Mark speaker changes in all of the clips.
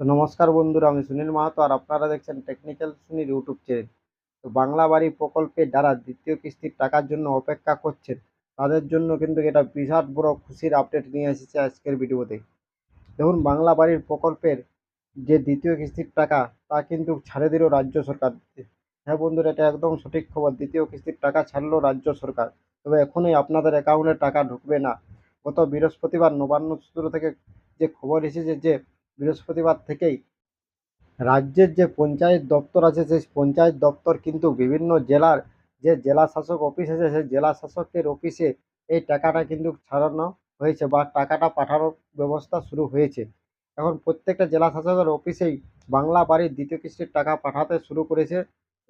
Speaker 1: তো নমস্কার বন্ধুরা, আমি সুনীল মাহাতো আর আপনারা দেখছেন টেকনিক্যাল সুনীল ইউটিউব চ্যানেল তো বাংলা বাড়ি প্রকল্পে যারা দ্বিতীয় কিস্তির টাকার জন্য অপেক্ষা করছেন, তাদের জন্য কিন্তু এটা বিরাট বড় খুশির আপডেট নিয়ে এসেছে আজকের ভিডিওতে। দেখুন, বাংলা বাড়ির প্রকল্পের যে দ্বিতীয় কিস্তির টাকা, তা কিন্তু ছাড়ে দিল রাজ্য সরকার। হ্যাঁ বন্ধুরা, এটা একদম সঠিক খবর, দ্বিতীয় কিস্তির টাকা ছাড়লো রাজ্য সরকার। তবে এখনই আপনাদের অ্যাকাউন্টে টাকা ঢুকবে না। গত বৃহস্পতিবার নবান্ন সূত্র থেকে যে খবর এসেছে যে বৃহস্পতিবার থেকেই রাজ্যের যে পঞ্চায়েত দপ্তর আছে, সেই পঞ্চায়েত দপ্তর কিন্তু বিভিন্ন জেলার যে জেলা শাসক অফিস আছে, সেই জেলা শাসকের অফিসে এই টাকাটা কিন্তু ছাড়ানো হয়েছে বা টাকাটা পাঠানোর ব্যবস্থা শুরু হয়েছে। এখন প্রত্যেকটা জেলা শাসকের অফিসেই বাংলা বাড়ির দ্বিতীয় কিস্তির টাকা পাঠাতে শুরু করেছে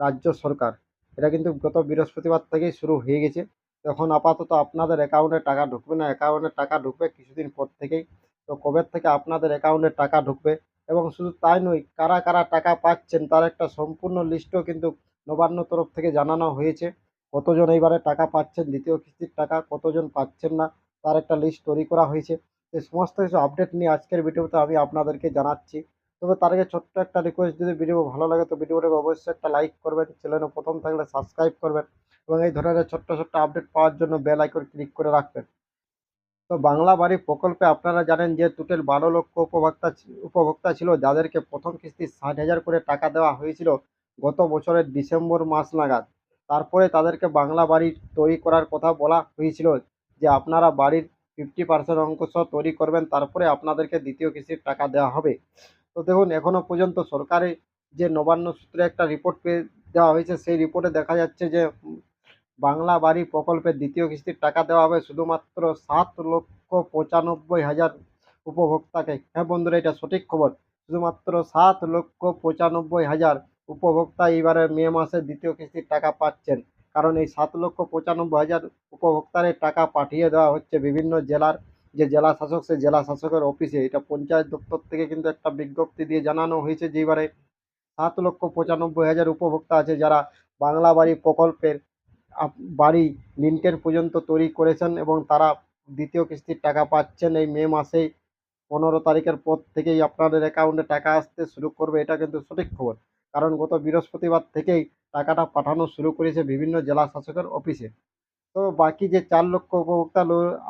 Speaker 1: রাজ্য সরকার। এটা কিন্তু গত বৃহস্পতিবার থেকেই শুরু হয়ে গেছে। এখন আপাতত আপনাদের অ্যাকাউন্টে টাকা ঢুকবে না, অ্যাকাউন্টে টাকা ঢুকবে কিছুদিন পর থেকেই। তো কবে থেকে আপনাদের অ্যাকাউন্টে টাকা ঢুকবে? এবং শুধু তাই নয়, কারা কারা টাকা পাচ্ছেন তার একটা সম্পূর্ণ লিস্টও কিন্তু নবান্ন তরফ থেকে জানানো হয়েছে। কতজন এইবারে টাকা পাচ্ছেন, দ্বিতীয় কিস্তির টাকা, কতজন পাচ্ছেন না, তার একটা লিস্ট তৈরি করা হয়েছে। এই সমস্ত কিছু আপডেট নিয়ে আজকের ভিডিওতে আমি আপনাদেরকে জানাচ্ছি। তবে তার আগে ছোট্ট একটা রিকোয়েস্ট যদি ভিডিও ভালো লাগে তো ভিডিওটাকে অবশ্যই একটা লাইক করবেন চ্যানেলে প্রথম থাকলে সাবস্ক্রাইব করবেন এবং এই ধরনের ছোট্ট ছোট্ট আপডেট পাওয়ার জন্য বেল আইকন ক্লিক করে রাখবেন। তো বাংলা বাড়ি প্রকল্পে আপনারা জানেন যে টোটাল বারো লক্ষ উপভোক্তা উপভোক্তা ছিল, যাদেরকে প্রথম কিস্তি ষাট হাজার করে টাকা দেওয়া হয়েছিল গত বছরের ডিসেম্বর মাস নাগাদ। তারপরে তাদেরকে বাংলা বাড়ি তৈরি করার কথা বলা হয়েছিল যে আপনারা বাড়ির ফিফটি পার্সেন্ট অংশ তৈরি করবেন, তারপরে আপনাদেরকে দ্বিতীয় কিস্তির টাকা দেওয়া হবে। তো দেখুন, এখনও পর্যন্ত সরকারি যে নবান্ন সূত্রে একটা রিপোর্ট পেয়ে দেওয়া হয়েছে, সেই রিপোর্টে দেখা যাচ্ছে যে বাংলা বাড়ি প্রকল্পের দ্বিতীয় কিস্তির টাকা দেওয়া হবে শুধুমাত্র সাত লক্ষ পঁচানব্বই হাজার উপভোক্তাকে। হ্যাঁ বন্ধুরা, এটা সঠিক খবর। শুধুমাত্র সাত লক্ষ পঁচানব্বই হাজার উপভোক্তা এইবারে মে মাসে দ্বিতীয় কিস্তির টাকা পাচ্ছেন। কারণ এই সাত লক্ষ পঁচানব্বই হাজার উপভোক্তার টাকা পাঠিয়ে দেওয়া হচ্ছে বিভিন্ন জেলার যে জেলা শাসক সেই জেলা শাসকের অফিসে। এটা পঞ্চায়েত দপ্তর থেকে কিন্তু একটা বিজ্ঞপ্তি দিয়ে জানানো হয়েছে যে এবারে সাত লক্ষ পঁচানব্বই হাজার উপভোক্তা আছে যারা বাংলা বাড়ি প্রকল্পের বাড়ি লিন্টের পর্যন্ত তৈরি করেছেন এবং তারা দ্বিতীয় কিস্তির টাকা পাচ্ছেন। এই মে মাসেই পনেরো তারিখের পর থেকেই আপনাদের অ্যাকাউন্টে টাকা আসতে শুরু করবে, এটা কিন্তু সঠিক খবর। কারণ গত বৃহস্পতিবার থেকেই টাকাটা পাঠানো শুরু করেছে বিভিন্ন জেলা শাসকের অফিসে। তো বাকি যে চার লক্ষ উপভোক্তা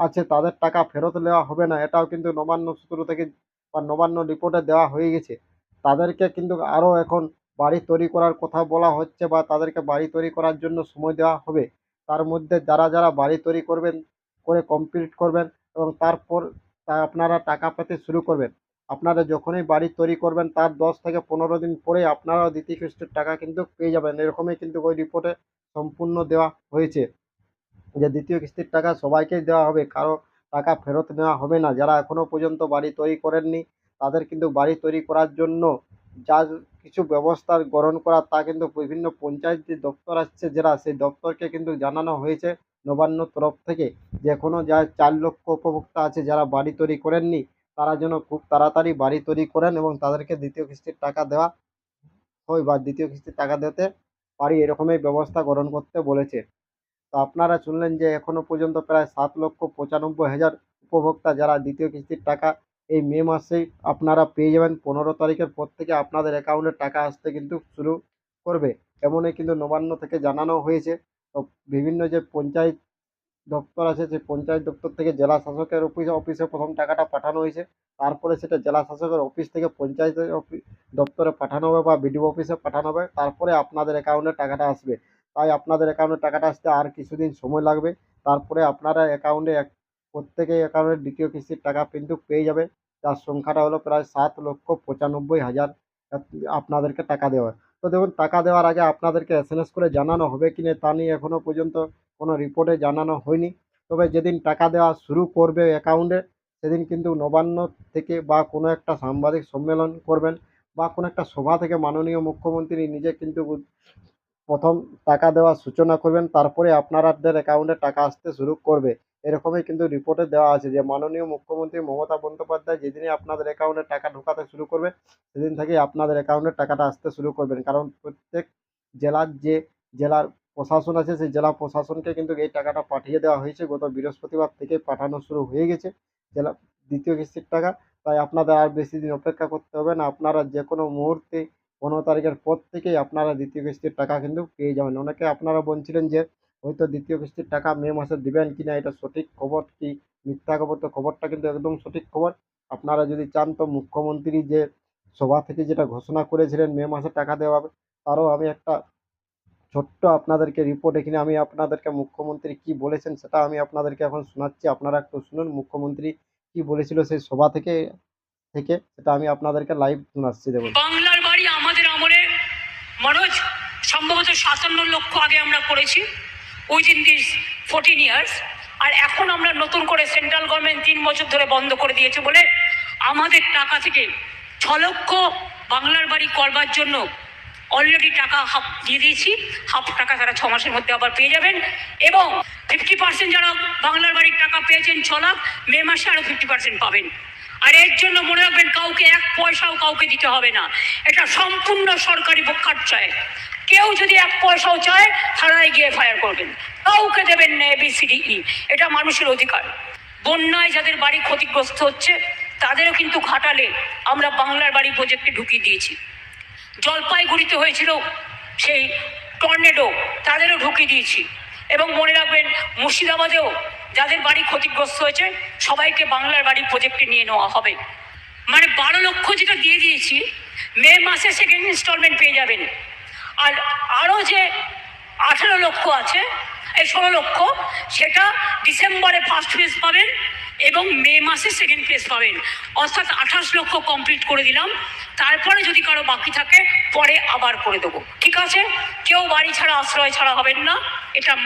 Speaker 1: আছে তাদের টাকা ফেরত নেওয়া হবে না, এটাও কিন্তু নবান্ন সূত্র থেকে বা নবান্ন রিপোর্টে দেওয়া হয়ে গেছে। তাদেরকে কিন্তু আরও এখন বাড়ি তৈরি করার কথা বলা হচ্ছে বা তাদেরকে বাড়ি তৈরি করার জন্য সময় দেওয়া হবে, তার মধ্যে যারা যারা বাড়ি তৈরি করবেন, করে কমপ্লিট করবেন এবং তারপর তা আপনারা টাকা পেতে শুরু করবেন। আপনারা যখনই বাড়ি তৈরি করবেন, তার দশ থেকে পনেরো দিন পরে আপনারাও দ্বিতীয় কিস্তির টাকা কিন্তু পেয়ে যাবেন। এরকমই কিন্তু ওই রিপোর্টে সম্পূর্ণ দেওয়া হয়েছে যে দ্বিতীয় কিস্তির টাকা সবাইকেই দেওয়া হবে, কারও টাকা ফেরত নেওয়া হবে না। যারা এখনও পর্যন্ত বাড়ি তৈরি করেননি, তাদের কিন্তু বাড়ি তৈরি করার জন্য যা কিছু ব্যবস্থা গ্রহণ করা, তা কিন্তু বিভিন্ন পঞ্চায়েত যে দপ্তর আসছে যারা, সেই দপ্তরকে কিন্তু জানানো হয়েছে নবান্ন তরফ থেকে। যে এখনও যা চার লক্ষ উপভোক্তা আছে যারা বাড়ি তৈরি করেননি, তারা যেন খুব তাড়াতাড়ি বাড়ি তৈরি করেন এবং তাদেরকে দ্বিতীয় কিস্তির টাকা দেওয়া হয় বা দ্বিতীয় কিস্তির টাকা দিতে পারি, এরকমই ব্যবস্থা গ্রহণ করতে বলেছে। তো আপনারা শুনলেন যে এখনও পর্যন্ত প্রায় সাত লক্ষ পঁচানব্বই হাজার উপভোক্তা যারা দ্বিতীয় কিস্তির টাকা এই মে মাসেই আপনারা পেয়ে যাবেন পনেরো তারিখের পর থেকে আপনাদের অ্যাকাউন্টে টাকা আসতে কিন্তু শুরু করবে। এমনই কিন্তু নবান্ন থেকে জানানো হয়েছে। তো বিভিন্ন যে পঞ্চায়েত দপ্তর আছে, সেই পঞ্চায়েত দপ্তর থেকে জেলা শাসকের অফিসে অফিসে প্রথম টাকাটা পাঠানো হয়েছে। তারপরে সেটা জেলা শাসকের অফিস থেকে পঞ্চায়েতের অফিস দপ্তরে পাঠানো হবে বা বিডিও অফিসে পাঠানো হবে। তারপরে আপনাদের অ্যাকাউন্টে টাকাটা আসবে। তাই আপনাদের অ্যাকাউন্টে টাকাটা আসতে আর কিছুদিন সময় লাগবে। তারপরে আপনারা অ্যাকাউন্টে এক প্রত্যেকেই অ্যাকাউন্টে দ্বিতীয় কিস্তির টাকা কিন্তু পেয়ে যাবে। যার সংখ্যাটা হলো প্রায় সাত লক্ষ পঁচানব্বই হাজার আপনাদেরকে টাকা দেওয়া। তো দেখুন, টাকা দেওয়ার আগে আপনাদেরকে এস করে জানানো হবে কি না তা নিয়ে এখনও পর্যন্ত কোনো রিপোর্টে জানানো হয়নি। তবে যেদিন টাকা দেওয়া শুরু করবে অ্যাকাউন্টে সেদিন কিন্তু নবান্ন থেকে বা কোনো একটা সাংবাদিক সম্মেলন করবেন বা কোনো একটা সভা থেকে মাননীয় মুখ্যমন্ত্রী নিজে কিন্তু প্রথম টাকা দেওয়ার সূচনা করবেন। তারপরে আপনাদের অ্যাকাউন্টে টাকা আসতে শুরু করবে। এরকমই কিন্তু রিপোর্টে দেওয়া আছে যে মাননীয় মুখ্যমন্ত্রী মমতা বন্দ্যোপাধ্যায় যেদিনই আপনাদের অ্যাকাউন্টে টাকা ঢোকাতে শুরু করবে, সেদিন থেকেই আপনাদের অ্যাকাউন্টে টাকাটা আসতে শুরু করবেন। কারণ প্রত্যেক জেলার যে জেলার প্রশাসন আছে, সেই জেলা প্রশাসনকে কিন্তু এই টাকাটা পাঠিয়ে দেওয়া হয়েছে। গত বৃহস্পতিবার থেকে পাঠানো শুরু হয়ে গেছে জেলা দ্বিতীয় কিস্তির টাকা। তাই আপনাদের আর বেশি দিন অপেক্ষা করতে হবে না। আপনারা যে কোনো মুহূর্তে পনেরো তারিখের পর থেকেই আপনারা দ্বিতীয় কিস্তির টাকা কিন্তু পেয়ে যাবেন। অনেকে আপনারা বলছিলেন যে হয়তো দ্বিতীয় কিস্তির টাকা মে মাসে দিবেন কি না এটা সঠিক খবর কি, মিথ্যা খবর? তো খবরটা কিন্তু একদম সঠিক খবর। আপনারা যদি চান তো মুখ্যমন্ত্রী যে সভা থেকে যেটা ঘোষণা করেছিলেন মে মাসে টাকা দেওয়া হবে, তারও আমি একটা ছোট্ট আপনাদেরকে রিপোর্ট এখানে আমি আপনাদেরকে মুখ্যমন্ত্রী কি বলেছেন সেটা আমি আপনাদেরকে এখন শোনাচ্ছি। আপনারা একটু শুনুন, মুখ্যমন্ত্রী কি বলেছিল সেই সভা থেকে থেকে সেটা আমি আপনাদেরকে লাইভ শোনাচ্ছি, দেখুন।
Speaker 2: বাংলার বাড়ি আমাদের আমলে সম্ভবত সাতান্ন লক্ষ আগে আমরা করেছি। উইদিন দিস ফোরটিন ইয়ার্স আর এখন আমরা নতুন করে সেন্ট্রাল গভর্নমেন্ট তিন বছর ধরে বন্ধ করে দিয়েছে বলে আমাদের টাকা থেকে ছ লক্ষ বাংলার বাড়ি করবার জন্য অলরেডি টাকা হাফ দিয়ে দিয়েছি। হাফ টাকা তারা ছ মাসের মধ্যে আবার পেয়ে যাবেন। এবং ফিফটি পার্সেন্ট যারা বাংলার বাড়ির টাকা পেয়েছেন ছ লাখ, মে মাসে আরও ফিফটি পার্সেন্ট পাবেন। আর এর জন্য মনে রাখবেন, কাউকে এক পয়সাও কাউকে দিতে হবে না। এটা সম্পূর্ণ সরকারি চায় কেউ যদি এক পয়সাও চায়, থানায় গিয়ে ফায়ার করবেন। কাউকে দেবেন না এবিসিডি এটা মানুষের অধিকার। বন্যায় যাদের বাড়ি ক্ষতিগ্রস্ত হচ্ছে, তাদেরও কিন্তু ঘাটালে আমরা বাংলার বাড়ি প্রজেক্টে ঢুকিয়ে দিয়েছি। জলপাইগুড়িতে হয়েছিল সেই টর্নেডো তাদেরও ঢুকিয়ে দিয়েছি। এবং মনে রাখবেন, মুর্শিদাবাদেও যাদের বাড়ি ক্ষতিগ্রস্ত হয়েছে, সবাইকে বাংলার বাড়ি প্রজেক্টে নিয়ে নেওয়া হবে। মানে বারো লক্ষ যেটা দিয়ে দিয়েছি, মে মাসে সেকেন্ড ইনস্টলমেন্ট পেয়ে যাবেন। আর আরও যে আঠেরো লক্ষ আছে, এই ষোলো লক্ষ, সেটা ডিসেম্বরে ফার্স্ট ফেজ পাবেন এবং মে মাসে সেকেন্ড ফেজ পাবেন। অর্থাৎ আঠাশ লক্ষ কমপ্লিট করে দিলাম। তারপরে যদি কারও বাকি থাকে, পরে আবার করে দেবো। ঠিক আছে? কেউ বাড়ি ছাড়া, আশ্রয় ছাড়া হবেন না। এটা